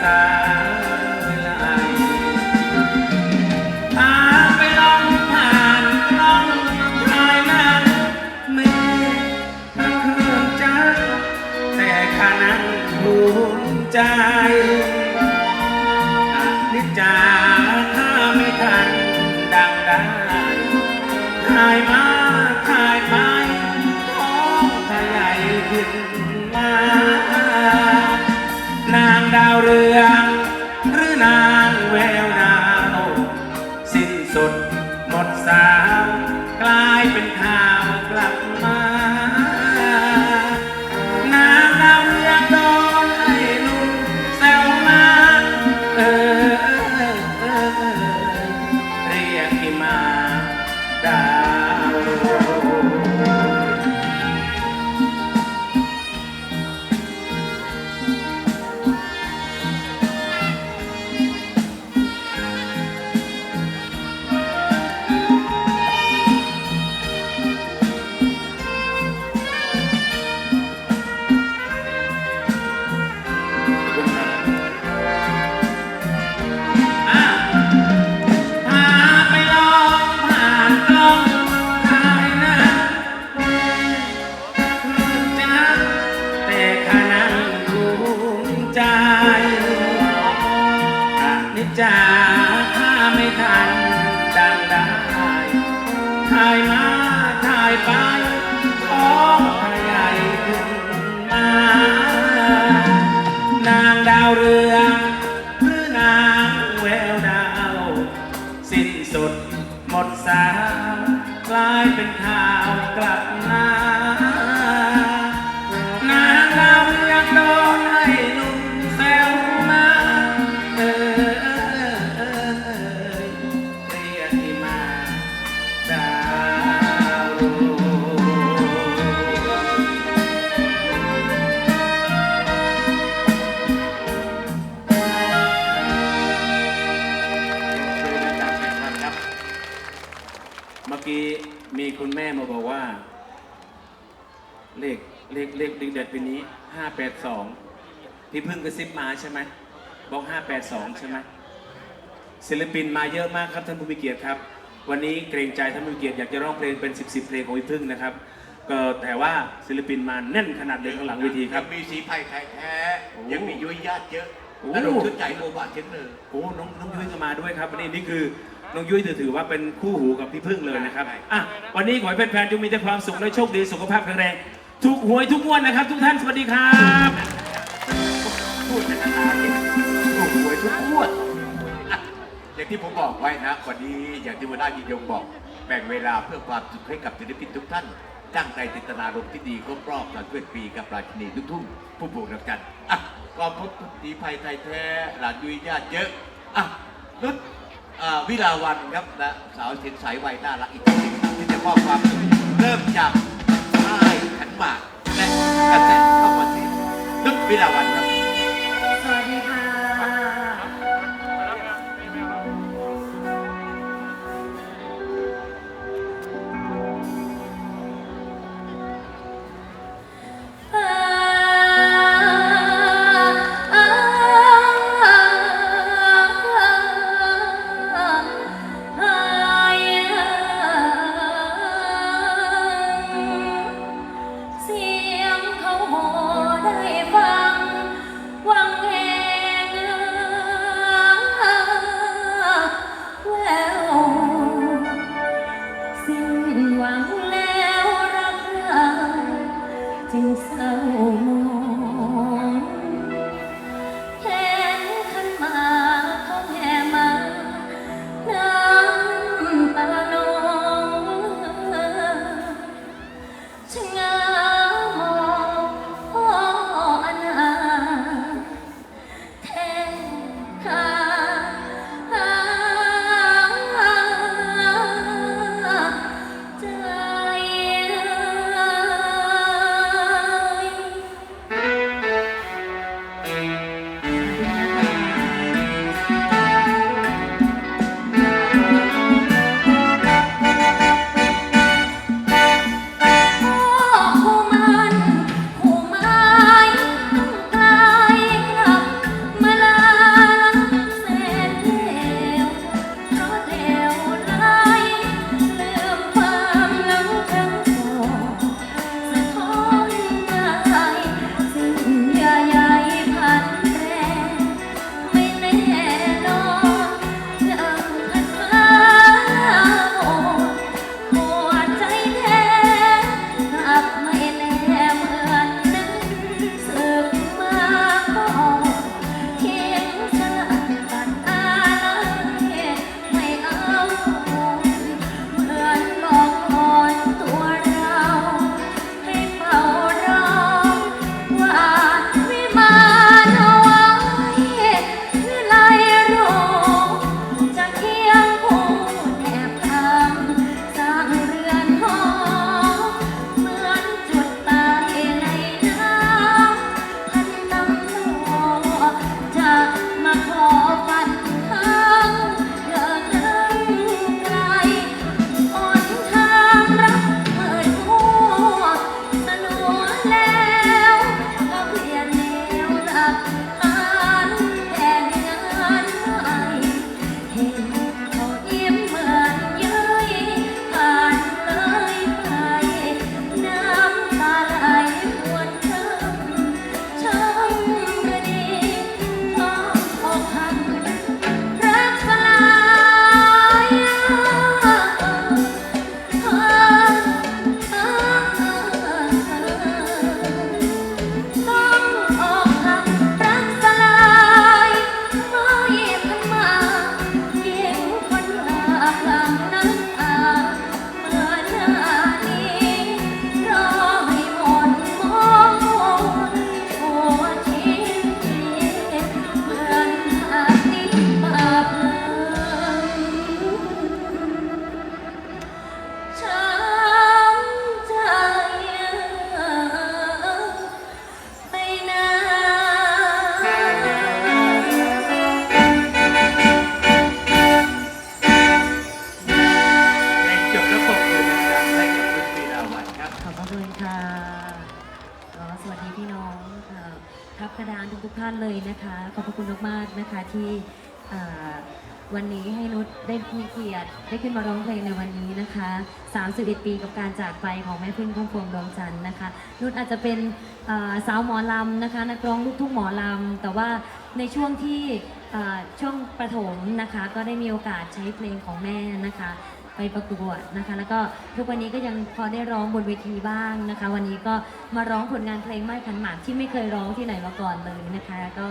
side. จจาถ้าไม่ทันดังได้ถ่ายมาถ่ายไปท้องทะใหญ่ขึ้นมา นางดาวเรืองหรือนางแววดาว สิ้นสุดหมดสาวกลายเป็นข่าว กี้มีคุณแม่มาบอกว่า เลขเลขเลขดึงเด็ดปีนี้ห้าแปดสองพี่เพิ่งกระซิบมาใช่ไหมบอกห้าแปดสองใช่ไหมศิลปินมาเยอะมากครับท่านผู้มีเกียรติครับ วันนี้เกรงใจท่านผู้มีเกียรติอยากจะร้องเพลงเป็นสิบสิบเพลงของพี่พึ่งนะครับ ก็แต่ว่าศิลปินมาแน่นขนาดเลยข้างหลังเวทีครับ ยังมีสีไผ่ไทยแท้ โอ้ยังมียุ้ยญาติเยอะโอ้แล้วลงชุดใหญ่โบบาเช่นเดิมโอ้น้องน้องยุ้ยก็มาด้วยครับวันนี้นี่คือ น้องยุ้ยถือถือว่าเป็นคู่หูกับพี่พึ่งเลยนะครับอะวันนี้ขอให้แฟนๆจงมีแต่ความสุขและโชคดีสุขภาพแข็งแรงถูกหวยทุกงวดนะครับ ทุกท่านสวัสดีครับพูดเป็นอะไรถูกหวยทุกงวดอะอย่างที่ผมบอกไว้นะวันนี้อย่างที่หัวหน้ายิงยงบอกแบ่งเวลาเพื่อความสุขให้กับศิลปินทุกท่านตั้งใจจิตนารมณ์ที่ดีครบรอบ31ปีกับราชินีลูกทุ่งผู้บุกนักกันอะก็พบสีไผ่ไทยแท้หลานยุ้ยญาติเยอะอะนุช อ่าวิลาวันครับนะสาวเสียงใสวัยน่ารักอีกคนหนึ่งที่จะมอบความสุขเริ่มจากป้ายขันหมากและกระแสเข้ามาที่นุชวิลาวัน จึงเศร้า ขอบพระคุณมากๆนะคะที่วันนี้ให้นุชได้มีเกียรติได้ขึ้นมาร้องเพลงในวันนี้นะคะ31ปีกับการจากไปของแม่พึ่งพุ่มพวงดวงจันทร์นะคะ นุชอาจจะเป็นสาวหมอลำนะคะ นักร้องลูกทุ่งหมอลำ แต่ว่าในช่วงที่ช่วงประถมนะคะ ก็ได้มีโอกาสใช้เพลงของแม่นะคะ ไปประกวดนะคะ แล้วก็ทุกวันนี้ก็ยังพอได้ร้องบนเวทีบ้างนะคะ วันนี้ก็มาร้องผลงานเพลงไม้ขันหมากที่ไม่เคยร้องที่ไหนมาก่อนเลยนะคะ ก็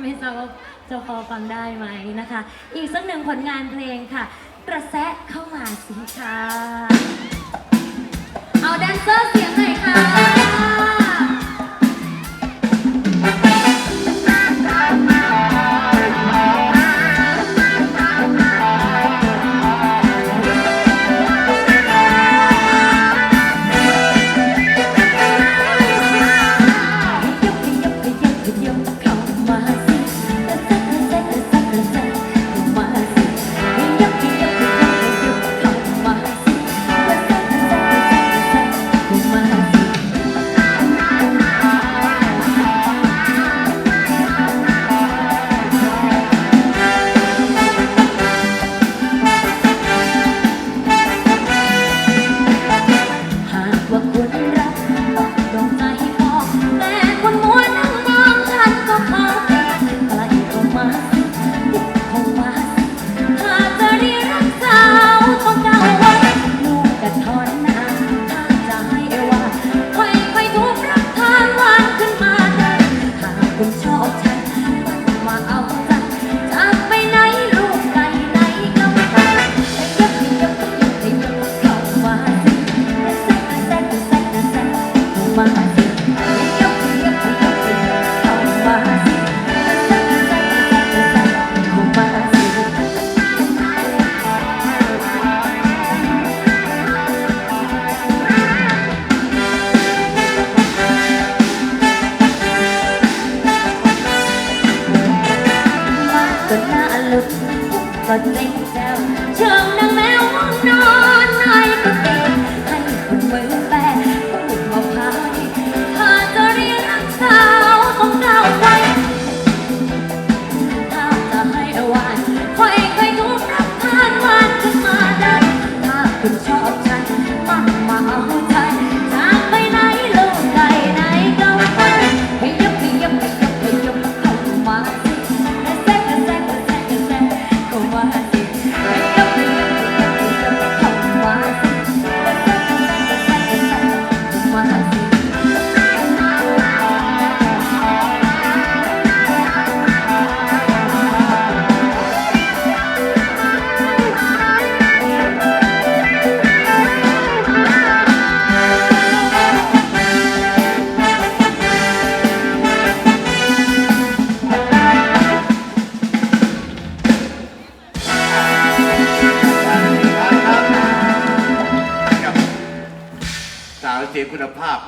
ไม่ทราบว่าจะพอฟังได้ไหมนะคะ อีกสักหนึ่งผลงานเพลงค่ะ กระแสะเข้ามาสิค่ะเอาแดนเซอร์เสียงหน่อยค่ะ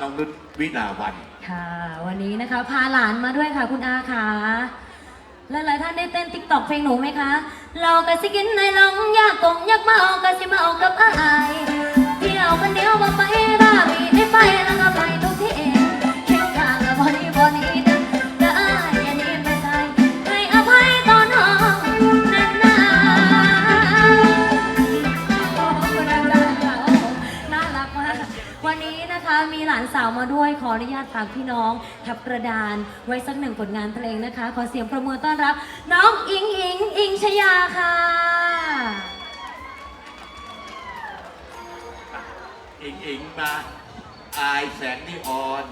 น้องนุชวิลาวัน ค่ะ วันนี้นะคะ พาหลานมาด้วยค่ะคุณอาค่ะหลายๆท่านได้เต้นติ๊กต็อกเพลงหนูไหมคะ เรากะสิกินในลองอยากกงอยากเมากะสิเมากับอายเที่ยวคนเดียวบ่ไปบ้าบีได้ไปแล้วก็ไป วันนี้นะคะมีหลานสาวมาด้วยขออนุญาตฝากพี่น้องทับกระดานไว้สักหนึ่งผลงานเพลงนะคะ ขอเสียงประมือต้อนรับ น้องอิงอิงอิงชยาค่ะอิงอิงมาอายแสงนีออน